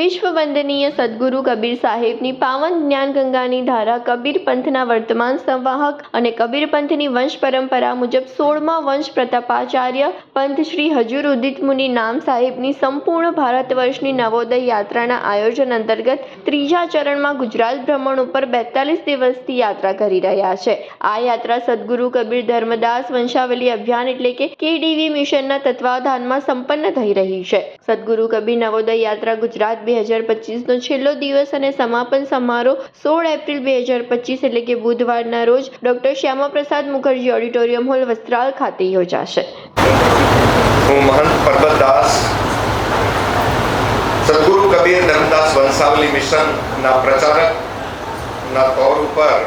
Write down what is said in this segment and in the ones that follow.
વિશ્વ વંદનીય સદગુરુ કબીર સાહેબની પાવન જ્ઞાનગંગાની ધારા કબીર પંથના વર્તમાન સંવાહક અને કબીર પંથની વંશ પરંપરા મુજબ સોળમા વંશ પ્રતાપાચાર્ય પંથ શ્રી હજુર ઉદિત મુનિ નામ સાહેબની સંપૂર્ણ ભારત વર્ષની નવોદય યાત્રાના આયોજન અંતર્ગત ત્રીજા ચરણમાં ગુજરાત ભ્રમણ ઉપર બેતાલીસ દિવસથી યાત્રા કરી રહ્યા છે. આ યાત્રા સદગુરુ કબીર ધર્મદાસ વંશાવલી અભિયાન એટલે કે કેડીવી મિશનના તત્વાવધાનમાં સંપન્ન થઈ રહી છે. સદગુરુ કબીર નવોદય યાત્રા ગુજરાત બે હજાર પચીસનો છેલ્લો દિવસ અને સમાપન સમારોહ સોળ એપ્રિલ બે હજાર પચીસ એટલે કે બુધવારના રોજ doctor Shyamaprasad Mukherjee auditorium hall Vastral ખાતે યોજાશે. હું મહંત પરબતદાસ, સદગુરુ કબીર ધર્મદાસ વંશાવલી મિશનના પ્રચારકના તોર ઉપર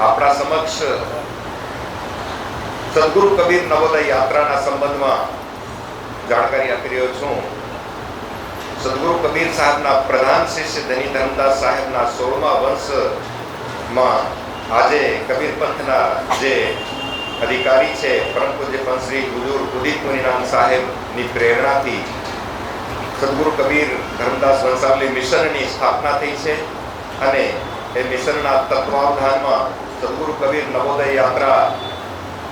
આપણા સમક્ષ સદગુરુ કબીર નવોદય યાત્રાના સંબંધમાં જાણકારી આપી રહ્યો છું. સદગુરુ કબીર સાહેબના પ્રધાન શિષ્ય ધની ધર્મદાસ સાહેબના સોળમા વંશમાં આજે કબીર પંથના જે અધિકારી છે, પરમ પૂજ્ય પણ શ્રી ગુજુર ઉદિત મુનિરામ સાહેબની પ્રેરણાથી સદગુરુ કબીર ધર્મદાસ વંશાવલી મિશનની સ્થાપના થઈ છે અને એ મિશનના તત્વાવધાનમાં સદગુરુ કબીર નવોદય યાત્રા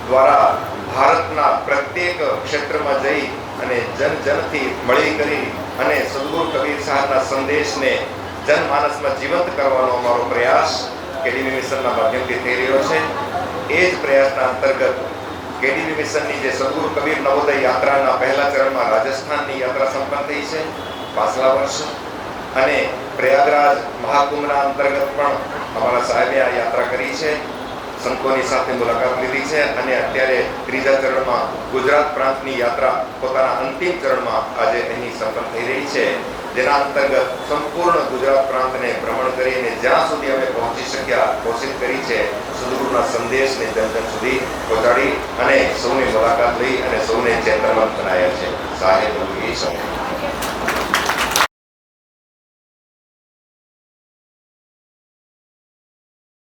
દ્વારા ભારતના પ્રત્યેક ક્ષેત્રમાં જઈ અને જન જનથી મળી કરી અને સદગુરુ કબીર સાહેબના સંદેશને જનમાનસમાં જીવંત કરવાનો અમારો પ્રયાસ કેડીબી મિશનના માધ્યમથી થઈ રહ્યો છે. એ જ પ્રયાસના અંતર્ગત કેડીબી મિશનની જે સદગુરુ કબીર નવોદય યાત્રાના પહેલા ચરણમાં રાજસ્થાનની યાત્રા સંપન્ન થઈ છે, પાછલા વર્ષ. અને પ્રયાગરાજ મહાકુંભના અંતર્ગત પણ અમારા સાહેબે આ યાત્રા કરી છે. સંતોની સાથે મુલાકાત લીધી છે અને અત્યારે ત્રીજા ચરણમાં ગુજરાત પ્રાંતની યાત્રા પોતાના અંતિમ ચરણમાં આજે અહીં સંપન્ન થઈ રહી છે. જેના અંતર્ગત સંપૂર્ણ ગુજરાત પ્રાંતને ભ્રમણ કરીને જ્યાં સુધી અમે પહોંચી શક્યા, કોશિશ કરી છે સદગુરુના સંદેશને જન સુધી પહોંચાડી અને સૌની મુલાકાત લઈ અને સૌને ચેતનવંત બનાવ્યા છે. સાહેબ સૌ